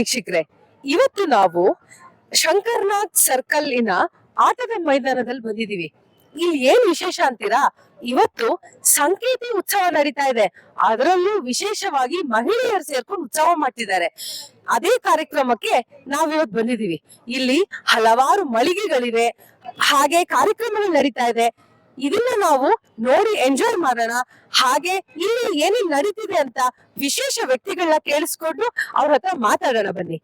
ವೀಕ್ಷಕರೇ, ಇವತ್ತು ನಾವು ಶಂಕರ್ನಾಥ್ ಸರ್ಕಲ್ ಇನ ಆಟದ ಮೈದಾನದಲ್ಲಿ ಬಂದಿದೀವಿ ಇಲ್ಲಿ ಏನ್ ವಿಶೇಷ ಅಂತೀರಾ? ಇವತ್ತು ಸಂಕೇತಿ ಉತ್ಸವ ನಡೀತಾ ಇದೆ. ಅದರಲ್ಲೂ ವಿಶೇಷವಾಗಿ ಮಹಿಳೆಯರು ಸೇರ್ಕೊಂಡು ಉತ್ಸವ ಮಾಡ್ತಿದ್ದಾರೆ. ಅದೇ ಕಾರ್ಯಕ್ರಮಕ್ಕೆ ನಾವಿವತ್ತು ಬಂದಿದೀವಿ ಇಲ್ಲಿ ಹಲವಾರು ಮಳಿಗೆಗಳಿವೆ. ಹಾಗೆ ಕಾರ್ಯಕ್ರಮಗಳು ನಡೀತಾ ಇದೆ. ಇದನ್ನ ನಾವು ನೋಡಿ ಎಂಜಾಯ್ ಮಾಡೋಣ. ಹಾಗೆ ಇಲ್ಲಿ ಏನೇನ್ ನಡೀತಿದೆ ಅಂತ ವಿಶೇಷ ವ್ಯಕ್ತಿಗಳನ್ನ ಕೇಳಿಸ್ಕೊಂಡು ಅವ್ರ ಹತ್ರ ಮಾತಾಡೋಣ ಬನ್ನಿ.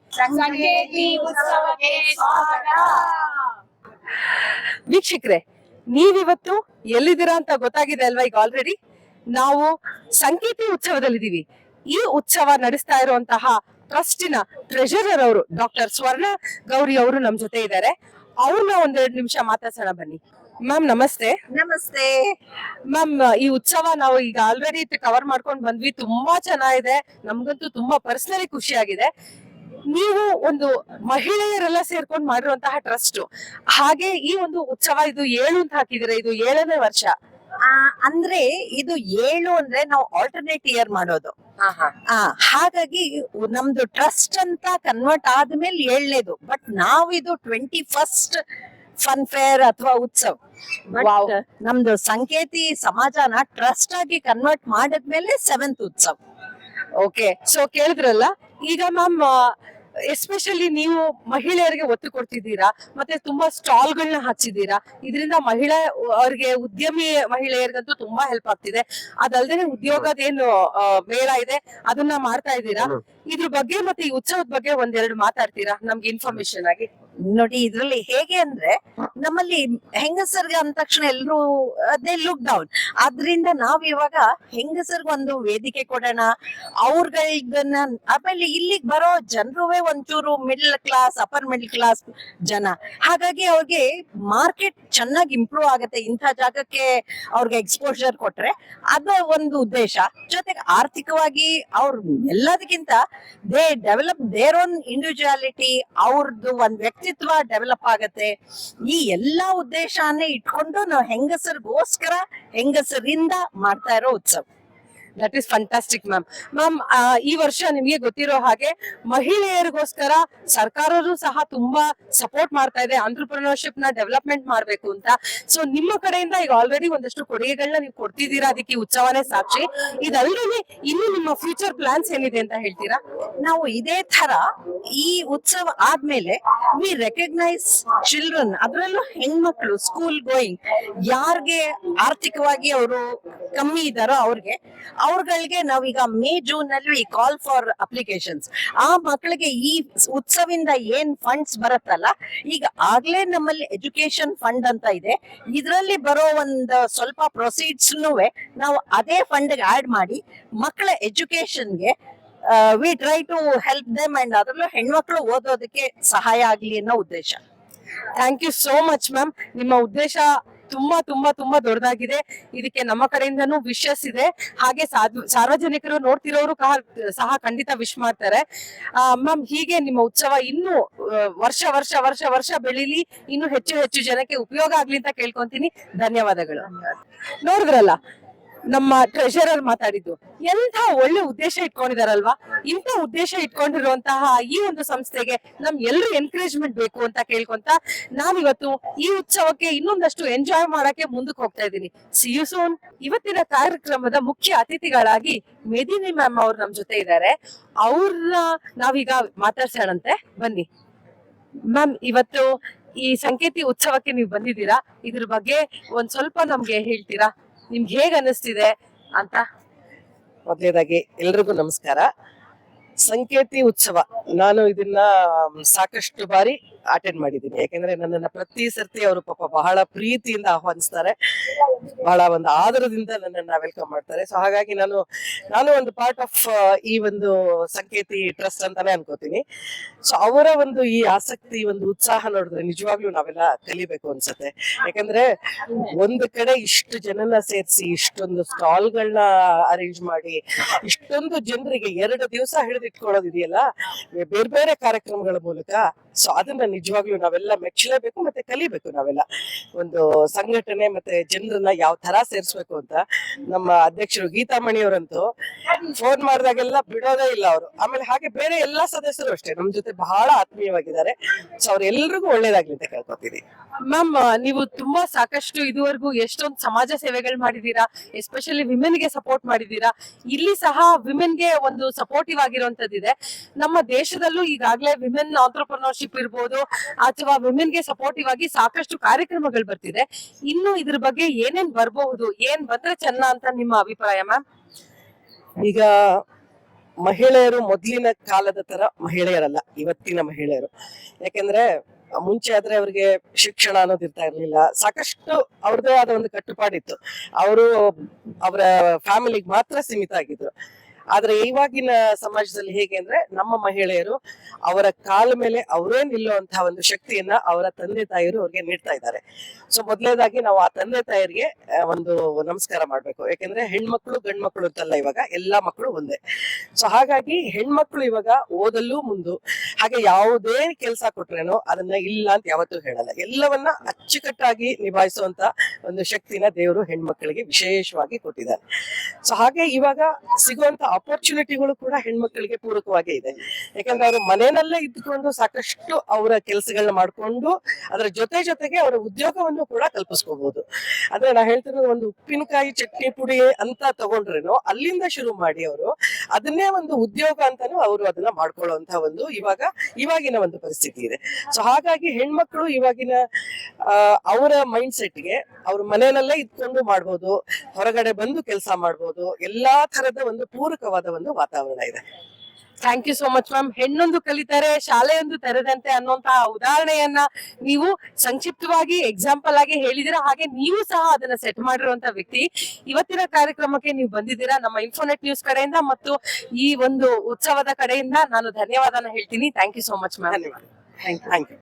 ವೀಕ್ಷಕ್ರೆ ನೀವಿವತ್ತು ಎಲ್ಲಿದ್ದೀರಾ ಅಂತ ಗೊತ್ತಾಗಿದೆ ಅಲ್ವಾ ಈಗ ಆಲ್ರೆಡಿ ನಾವು ಸಂಕೇತಿ ಉತ್ಸವದಲ್ಲಿದ್ದೀವಿ. ಈ ಉತ್ಸವ ನಡೆಸ್ತಾ ಇರುವಂತಹ ಟ್ರಸ್ಟಿನ ಟ್ರೆಷರರ್ ಅವರು ಡಾಕ್ಟರ್ ಸ್ವರ್ಣ ಗೌರಿ ಅವರು ನಮ್ ಜೊತೆ ಇದ್ದಾರೆ. ಅವ್ರನ್ನ ಒಂದೆರಡು ನಿಮಿಷ ಮಾತಾಡ್ಸೋಣ ಬನ್ನಿ. ಮ್ಯಾಮ್ ನಮಸ್ತೆ. ನಮಸ್ತೆ. ಮ್ಯಾಮ್ ಈ ಉತ್ಸವ ನಾವು ಈಗ ಆಲ್ರೆಡಿ ಕವರ್ ಮಾಡ್ಕೊಂಡು ಬಂದ್ವಿ. ತುಂಬಾ ಚೆನ್ನಾಗಿದೆ. ನಮ್ಗಂತೂ ತುಂಬಾ ಪರ್ಸನಲಿ ಖುಷಿ ಆಗಿದೆ. ನೀವು ಒಂದು ಮಹಿಳೆಯರೆಲ್ಲ ಸೇರ್ಕೊಂಡು ಮಾಡಿರುವಂತಹ ಟ್ರಸ್ಟ್ ಹಾಗೆ ಈ ಒಂದು ಉತ್ಸವ ಇದು ಏಳು ಅಂತ ಹಾಕಿದಿರ ಇದು ಏಳನೇ ವರ್ಷ. ಆ, ಅಂದ್ರೆ ಇದು ಏಳು ಅಂದ್ರೆ ನಾವು ಆಲ್ಟರ್ನೇಟ್ ಇಯರ್ ಮಾಡೋದು. ಆ, ಹಾಗಾಗಿ ನಮ್ದು ಟ್ರಸ್ಟ್ ಅಂತ ಕನ್ವರ್ಟ್ ಆದ್ಮೇಲೆ ಏಳನೇದು. ಬಟ್ ನಾವು ಇದು ಟ್ವೆಂಟಿ ಫಸ್ಟ್ ಫನ್ ಫೇರ್ ಅಥವಾ ಉತ್ಸವ. Wow. ನಮ್ದು ಸಂಕೇತಿ ಸಮಾಜನ ಟ್ರಸ್ಟ್ ಆಗಿ ಕನ್ವರ್ಟ್ ಮಾಡಿದ್ಮೇಲೆ ಸೆವೆಂತ್ ಉತ್ಸವ. ಓಕೆ ಸೊ ಕೇಳಿದ್ರಲ್ಲ ಈಗ ಮ್ಯಾಮ್ ಎಸ್ಪೆಷಲಿ ನೀವು ಮಹಿಳೆಯರಿಗೆ ಒತ್ತು ಕೊಡ್ತಿದ್ದೀರಾ ಮತ್ತೆ ತುಂಬಾ ಸ್ಟಾಲ್ ಗಳನ್ನ ಹಚ್ಚಿದ್ದೀರಾ ಇದರಿಂದ ಮಹಿಳಾ ಅವ್ರಿಗೆ ಉದ್ಯಮಿ ಮಹಿಳೆಯರಿಗಂತೂ ತುಂಬಾ ಹೆಲ್ಪ್ ಆಗ್ತಿದೆ. ಅದಲ್ದೇನೆ ಉದ್ಯೋಗದೇನು ಏನು ಮೇಳ ಇದೆ ಅದನ್ನ ಮಾಡ್ತಾ ಇದ್ದೀರಾ? ಇದ್ರ ಬಗ್ಗೆ ಮತ್ತೆ ಈ ಉತ್ಸವದ ಬಗ್ಗೆ ಒಂದೆರಡು ಮಾತಾಡ್ತೀರಾ ನಮ್ಗೆ ಇನ್ಫಾರ್ಮೇಶನ್ ಆಗಿ? ನೋಡಿ ಇದ್ರಲ್ಲಿ ಹೇಗೆ ಅಂದ್ರೆ ನಮ್ಮಲ್ಲಿ ಹೆಂಗಸರ್ಗೆ ಅಂದ ತಕ್ಷಣ ಎಲ್ರು ಅದೇ ಲುಕ್ ಡೌನ್ ಆದ್ರಿಂದ ನಾವ್ ಇವಾಗ ಹೆಂಗಸರ್ಗ ಒಂದು ವೇದಿಕೆ ಕೊಡೋಣ ಅವ್ರಗಳನ್ನ ಆಮೇಲೆ ಇಲ್ಲಿಗೆ ಬರೋ ಜನರುವೆ ಒಂಚೂರು middle class upper middle class ಜನ. ಹಾಗಾಗಿ ಅವ್ರಿಗೆ ಮಾರ್ಕೆಟ್ ಚೆನ್ನಾಗಿ ಇಂಪ್ರೂವ್ ಆಗುತ್ತೆ. ಇಂಥ ಜಾಗಕ್ಕೆ ಅವ್ರಿಗೆ ಎಕ್ಸ್ಪೋಜರ್ ಕೊಟ್ರೆ ಅದು ಒಂದು ಉದ್ದೇಶ. ಜೊತೆಗೆ ಆರ್ಥಿಕವಾಗಿ ಅವ್ರು ಎಲ್ಲದಕ್ಕಿಂತ they develop their own individuality ಅವ್ರದ್ದು ಒಂದ್ ವ್ಯಕ್ತಿತ್ವ ಡೆವಲಪ್ ಆಗತ್ತೆ. ಈ ಎಲ್ಲಾ ಉದ್ದೇಶನೇ ಇಟ್ಕೊಂಡು ನಾವು ಹೆಂಗಸರಿಗೋಸ್ಕರ ಹೆಂಗಸರಿಂದ ಮಾಡ್ತಾ ಇರೋ ಉತ್ಸವ. That is fantastic ma'am ma'am ಈ ವರ್ಷ ನಿಮಗೆ ಗೊತ್ತಿರೋ ಹಾಗೆ ಮಹಿಳೆಯರಿಗೋಸ್ಕರ ಸರ್ಕಾರರು ಸಹ ತುಂಬಾ ಸಪೋರ್ಟ್ ಮಾಡ್ತಾ ಇದೆ ಆಂಟ್ರಪ್ರಿನರ್ಶಿಪ್ನ ಡೆವಲಪ್ಮೆಂಟ್ ಮಾಡ್ಬೇಕು ಅಂತ. ಸೊ ನಿಮ್ಮ ಕಡೆಯಿಂದ ಈಗ ಆಲ್ರೆಡಿ ಒಂದಷ್ಟು ಕೊಡುಗೆಗಳನ್ನ ನೀವು ಕೊಡ್ತಿದ್ದೀರಾ? ಅದಕ್ಕೆ ಉತ್ಸವನೇ ಸಾಕ್ಷಿ. ಇದಲ್ಲದೆ ಇನ್ನು ನಿಮ್ಮ ಫ್ಯೂಚರ್ ಪ್ಲಾನ್ಸ್ ಏನಿದೆ ಅಂತ ಹೇಳ್ತೀರಾ? ನಾವು ಇದೇ ತರ ಈ ಉತ್ಸವ ಆದ್ಮೇಲೆ ವಿ ರೆಕಗ್ನೈಸ್ ಚಿಲ್ಡ್ರನ್ ಅದರಲ್ಲೂ ಹೆಣ್ಮಕ್ಳು ಸ್ಕೂಲ್ ಗೋಯಿಂಗ್ ಯಾರಿಗೆ ಆರ್ಥಿಕವಾಗಿ ಅವರು ಕಮ್ಮಿ ಇದ್ದಾರೋ ಅವ್ರಿಗೆ, ಅವ್ರಗಳಿಗೆ ನಾವೀಗ ಮೇ ಜೂನ್ನಲ್ಲಿ ಕಾಲ್ ಫಾರ್ ಅಪ್ಲಿಕೇಶನ್ಸ್ ಆ ಮಕ್ಕಳಿಗೆ ಈ ಉತ್ಸವಿಂದ ಏನ್ ಫಂಡ್ಸ್ ಬರುತ್ತಲ್ಲ ಈಗ ಆಗ್ಲೇ ನಮ್ಮಲ್ಲಿ ಎಜುಕೇಶನ್ ಫಂಡ್ ಅಂತ ಇದೆ. ಇದರಲ್ಲಿ ಬರೋ ಒಂದು ಸ್ವಲ್ಪ ಪ್ರೊಸೀಡ್ಸ್ ನಾವು ಅದೇ ಫಂಡ್ ಆಡ್ ಮಾಡಿ ಮಕ್ಕಳ ಎಜುಕೇಶನ್ಗೆ we try to help them and ಅದರಲ್ಲೂ ಹೆಣ್ಮಕ್ಳು ಓದೋದಕ್ಕೆ ಸಹಾಯ ಆಗ್ಲಿ ಅನ್ನೋ ಉದ್ದೇಶ. Thank you so much ma'am ನಿಮ್ಮ ಉದ್ದೇಶ ತುಂಬಾ ತುಂಬಾ ತುಂಬಾ ದೊಡ್ಡದಾಗಿದೆ. ಇದಕ್ಕೆ ನಮ್ಮ ಕಡೆಯಿಂದನೂ ವಿಶಸ್ ಇದೆ. ಹಾಗೆ ಸಾರ್ವ- ಸಾರ್ವಜನಿಕರು ನೋಡ್ತಿರೋರು ಸಹ ಖಂಡಿತ ವಿಶ್ ಮಾಡ್ತಾರೆ. ಮ್ಯಾಮ್ ಹೀಗೆ ನಿಮ್ಮ ಉತ್ಸವ ಇನ್ನು ವರ್ಷ ವರ್ಷ ವರ್ಷ ವರ್ಷ ಬೆಳೀಲಿ, ಇನ್ನು ಹೆಚ್ಚು ಹೆಚ್ಚು ಜನಕ್ಕೆ ಉಪಯೋಗ ಆಗ್ಲಿ ಅಂತ ಕೇಳ್ಕೊಂತೀನಿ. ಧನ್ಯವಾದಗಳು. ನೋಡಿದ್ರಲ್ಲ ನಮ್ಮ ಟ್ರೆಷರರ್ ಮಾತಾಡಿದ್ದು. ಎಂಥ ಒಳ್ಳೆ ಉದ್ದೇಶ ಇಟ್ಕೊಂಡಿದಾರಲ್ವಾ? ಇಂಥ ಉದ್ದೇಶ ಇಟ್ಕೊಂಡಿರುವಂತಹ ಈ ಒಂದು ಸಂಸ್ಥೆಗೆ ನಮ್ ಎಲ್ರು ಎನ್ಕರೇಜ್ಮೆಂಟ್ ಬೇಕು ಅಂತ ಕೇಳ್ಕೊಂತ ನಾನಿವತ್ತು ಈ ಉತ್ಸವಕ್ಕೆ ಇನ್ನೊಂದಷ್ಟು ಎಂಜಾಯ್ ಮಾಡಕ್ಕೆ ಮುಂದಕ್ಕೆ ಹೋಗ್ತಾ ಇದ್ದೀನಿ. ಸಿಯು ಸೋನ್ ಇವತ್ತಿನ ಕಾರ್ಯಕ್ರಮದ ಮುಖ್ಯ ಅತಿಥಿಗಳಾಗಿ ಮೇದಿನಿ ಮ್ಯಾಮ್ ಅವ್ರು ನಮ್ ಜೊತೆ ಇದ್ದಾರೆ. ಅವ್ರನ್ನ ನಾವೀಗ ಮಾತಾಡ್ಸೋಣಂತೆ. ಬನ್ನಿ. ಮ್ಯಾಮ್ ಇವತ್ತು ಈ ಸಂಕೇತಿ ಉತ್ಸವಕ್ಕೆ ನೀವು ಬಂದಿದ್ದೀರಾ? ಇದ್ರ ಬಗ್ಗೆ ಒಂದ್ ಸ್ವಲ್ಪ ನಮ್ಗೆ ಹೇಳ್ತೀರಾ? ನಿಮ್ಗೆ ಹೇಗ್ ಅನಿಸ್ತಿದೆ ಅಂತ? ಮೊದಲನೇದಾಗಿ ಎಲ್ರಿಗೂ ನಮಸ್ಕಾರ. ಸಂಕೇತಿ ಉತ್ಸವ. ನಾನು ಇದನ್ನ ಸಾಕಷ್ಟು ಬಾರಿ ಅಟೆಂಡ್ ಮಾಡಿದ್ದೀನಿ. ಯಾಕಂದ್ರೆ ನನ್ನನ್ನ ಪ್ರತಿ ಸರ್ತಿ ಅವರು ಪಾಪ ಬಹಳ ಪ್ರೀತಿಯಿಂದ ಆಹ್ವಾನಿಸ್ತಾರೆ. ಬಹಳ ಒಂದು ಆದರದಿಂದ ನನ್ನನ್ನ ವೆಲ್ಕಮ್ ಮಾಡ್ತಾರೆ. ಸೊ ಹಾಗಾಗಿ ನಾನು ನಾನು ಒಂದು ಪಾರ್ಟ್ ಆಫ್ ಈ ಒಂದು ಸಂಕೇತಿ ಟ್ರಸ್ಟ್ ಅಂತಾನೆ ಅನ್ಕೋತೀನಿ. ಸೊ ಅವರ ಒಂದು ಈ ಆಸಕ್ತಿ, ಒಂದು ಉತ್ಸಾಹ ನೋಡಿದ್ರೆ ನಿಜವಾಗ್ಲೂ ನಾವೆಲ್ಲ ಕಲಿಬೇಕು ಅನ್ಸುತ್ತೆ. ಯಾಕಂದ್ರೆ ಒಂದು ಕಡೆ ಇಷ್ಟು ಜನನ ಸೇರಿಸಿ, ಇಷ್ಟೊಂದು ಸ್ಟಾಲ್ಗಳನ್ನ ಅರೇಂಜ್ ಮಾಡಿ, ಇಷ್ಟೊಂದು ಜನರಿಗೆ ಎರಡು ದಿವಸ ಹಿಡಿದಿಟ್ಕೊಳ್ಳೋದಿದೆಯಲ್ಲ ಬೇರೆ ಬೇರೆ ಕಾರ್ಯಕ್ರಮಗಳ ಮೂಲಕ ಸೊ ಅದನ್ನ ನಿಜವಾಗ್ಲೂ ನಾವೆಲ್ಲ ಮೆಚ್ಚಲೇಬೇಕು ಮತ್ತೆ ಕಲಿಬೇಕು ನಾವೆಲ್ಲ. ಒಂದು ಸಂಘಟನೆ ಮತ್ತೆ ಜನರನ್ನ ಯಾವ ತರ ಸೇರ್ಸ್ಬೇಕು ಅಂತ ನಮ್ಮ ಅಧ್ಯಕ್ಷರು ಗೀತಾಮಣಿ ಅವರಂತೂ ಫೋನ್ ಮಾಡಿದಾಗೆಲ್ಲ ಬಿಡೋದೇ ಇಲ್ಲ ಅವರು. ಆಮೇಲೆ ಹಾಗೆ ಬೇರೆ ಎಲ್ಲಾ ಸದಸ್ಯರು ಅಷ್ಟೇ, ನಮ್ ಜೊತೆ ಬಹಳ ಆತ್ಮೀಯವಾಗಿದ್ದಾರೆ. ಸೊ ಅವ್ರೆಲ್ರಿಗೂ ಒಳ್ಳೇದಾಗ್ಲಿ ಅಂತ ಕೇಳ್ಕೊತೀನಿ. ಮ್ಯಾಮ್ ನೀವು ತುಂಬಾ ಸಾಕಷ್ಟು ಇದುವರೆಗೂ ಎಷ್ಟೊಂದು ಸಮಾಜ ಸೇವೆಗಳು ಮಾಡಿದೀರಾ ಎಸ್ಪೆಷಲಿ ವಿಮೆನ್ಗೆ ಸಪೋರ್ಟ್ ಮಾಡಿದೀರಾ ಇಲ್ಲಿ ಸಹ ವಿಮೆನ್ಗೆ ಒಂದು ಸಪೋರ್ಟಿವ್ ಆಗಿರುವಂತದ್ದಿದೆ ನಮ್ಮ ದೇಶದಲ್ಲೂ ಈಗಾಗಲೇ ವಿಮೆನ್ ಆಂಟ್ರಪ್ರನರ್ಶಿಪ್ ಇರ್ಬೋದು, ಅಥವಾ ವಿಮೆನ್ಗೆ ಸಪೋರ್ಟಿವ್ ಆಗಿ ಸಾಕಷ್ಟು ಕಾರ್ಯಕ್ರಮಗಳು ಬರ್ತಿದೆ. ಇನ್ನು ಇದ್ರ ಬಗ್ಗೆ ಏನೇನ್ ಬರಬಹುದು, ಏನ್ ಬಂದ್ರೆ ಚೆನ್ನ ಅಂತ ನಿಮ್ಮ ಅಭಿಪ್ರಾಯ, ಮ್ಯಾಮ್? ಈಗ ಮಹಿಳೆಯರು ಮೊದಲಿನ ಕಾಲದ ತರ ಮಹಿಳೆಯರಲ್ಲ, ಇವತ್ತಿನ ಮಹಿಳೆಯರು. ಯಾಕೆಂದ್ರೆ ಮುಂಚೆ ಆದ್ರೆ ಅವ್ರಿಗೆ ಶಿಕ್ಷಣ ಅನ್ನೋದು ಇರ್ತಾ ಇರ್ಲಿಲ್ಲ. ಸಾಕಷ್ಟು ಅವ್ರದೇ ಆದ ಒಂದು ಕಟ್ಟುಪಾಡಿತ್ತು. ಅವರು ಅವರ ಫ್ಯಾಮಿಲಿಗೆ ಮಾತ್ರ ಸೀಮಿತ ಆಗಿದ್ರು. ಆದ್ರೆ ಇವಾಗಿನ ಸಮಾಜದಲ್ಲಿ ಹೇಗೆ ಅಂದ್ರೆ ನಮ್ಮ ಮಹಿಳೆಯರು ಅವರ ಕಾಲ ಮೇಲೆ ಅವರೇ ನಿಲ್ಲುವಂತಹ ಒಂದು ಶಕ್ತಿಯನ್ನ ಅವರ ತಂದೆ ತಾಯಿಯರು ಅವ್ರಿಗೆ ನೀಡ್ತಾ ಇದ್ದಾರೆ. ಸೊ ಮೊದಲನೇದಾಗಿ ನಾವು ಆ ತಂದೆ ತಾಯಿಯರಿಗೆ ಒಂದು ನಮಸ್ಕಾರ ಮಾಡ್ಬೇಕು. ಯಾಕೆಂದ್ರೆ ಹೆಣ್ಮಕ್ಳು ಗಂಡ್ಮಕ್ಳು ಅಂತಲ್ಲ ಇವಾಗ, ಎಲ್ಲಾ ಮಕ್ಕಳು ಒಂದೇ. ಸೊ ಹಾಗಾಗಿ ಹೆಣ್ಮಕ್ಳು ಇವಾಗ ಓದಲ್ಲೂ ಮುಂದು, ಹಾಗೆ ಯಾವುದೇ ಕೆಲಸ ಕೊಟ್ರೇನೋ ಅದನ್ನ ಇಲ್ಲ ಅಂತ ಯಾವತ್ತೂ ಹೇಳಲ್ಲ. ಎಲ್ಲವನ್ನ ಅಚ್ಚುಕಟ್ಟಾಗಿ ನಿಭಾಯಿಸುವಂತ ಒಂದು ಶಕ್ತಿನ ದೇವರು ಹೆಣ್ಮಕ್ಳಿಗೆ ವಿಶೇಷವಾಗಿ ಕೊಟ್ಟಿದ್ದಾರೆ. ಸೊ ಹಾಗೆ ಇವಾಗ ಸಿಗುವಂತ ಅಪರ್ಚುನಿಟಿಗಳು ಕೂಡ ಹೆಣ್ಮಕ್ಳಿಗೆ ಪೂರಕವಾಗಿ ಇದೆ. ಯಾಕಂದ್ರೆ ಅವರು ಮನೆಯಲ್ಲೇ ಇದ್ಕೊಂಡು ಸಾಕಷ್ಟು ಅವರ ಕೆಲಸಗಳನ್ನ ಮಾಡ್ಕೊಂಡು ಅದರ ಜೊತೆ ಜೊತೆಗೆ ಅವರ ಉದ್ಯೋಗವನ್ನು ಕೂಡ ಕಲ್ಪಿಸ್ಕೋಬಹುದು ಅಂದ್ರೆ ನಾ ಹೇಳ್ತಿರೋದು ಒಂದು ಉಪ್ಪಿನಕಾಯಿ ಚಟ್ನಿ ಪುಡಿ ಅಂತ ತಗೊಂಡ್ರೇನು ಅಲ್ಲಿಂದ ಶುರು ಮಾಡಿ ಅವರು ಅದನ್ನೇ ಒಂದು ಉದ್ಯೋಗ ಅಂತಾನು ಅವರು ಅದನ್ನ ಮಾಡ್ಕೊಳ್ಳುವಂತ ಒಂದು ಇವಾಗ, ಇವಾಗಿನ ಒಂದು ಪರಿಸ್ಥಿತಿ ಇದೆ. ಸೊ ಹಾಗಾಗಿ ಹೆಣ್ಮಕ್ಳು ಇವಾಗಿನ ಅವರ ಮೈಂಡ್ ಸೆಟ್ಗೆ ಅವ್ರ ಮನೆಯಲ್ಲೇ ಇದ್ಕೊಂಡು ಮಾಡ್ಬೋದು, ಹೊರಗಡೆ ಬಂದು ಕೆಲಸ ಮಾಡ್ಬೋದು, ಎಲ್ಲಾ ತರದ ಒಂದು ಪೂರಕವಾದ ಒಂದು ವಾತಾವರಣ ಇದೆ. Thank you so much ma'am ಹೆಣ್ಣೊಂದು ಕಲಿತಾರೆ ಶಾಲೆಯೊಂದು ತೆರೆದಂತೆ ಅನ್ನುವಂತಹ ಉದಾಹರಣೆಯನ್ನ ನೀವು ಸಂಕ್ಷಿಪ್ತವಾಗಿ ಎಕ್ಸಾಂಪಲ್ ಆಗಿ ಹೇಳಿದಿರ ಹಾಗೆ ನೀವು ಸಹ ಅದನ್ನ ಸೆಟ್ ಮಾಡಿರುವಂತ ವ್ಯಕ್ತಿ. ಇವತ್ತಿನ ಕಾರ್ಯಕ್ರಮಕ್ಕೆ ನೀವು ಬಂದಿದ್ದೀರಾ? ನಮ್ಮ ಇನ್ಫೋನೆಟ್ ನ್ಯೂಸ್ ಕಡೆಯಿಂದ ಮತ್ತು ಈ ಒಂದು ಉತ್ಸವದ ಕಡೆಯಿಂದ ನಾನು ಧನ್ಯವಾದನ ಹೇಳ್ತೀನಿ. Thank you so much ma'am ಧನ್ಯವಾದ. Thank you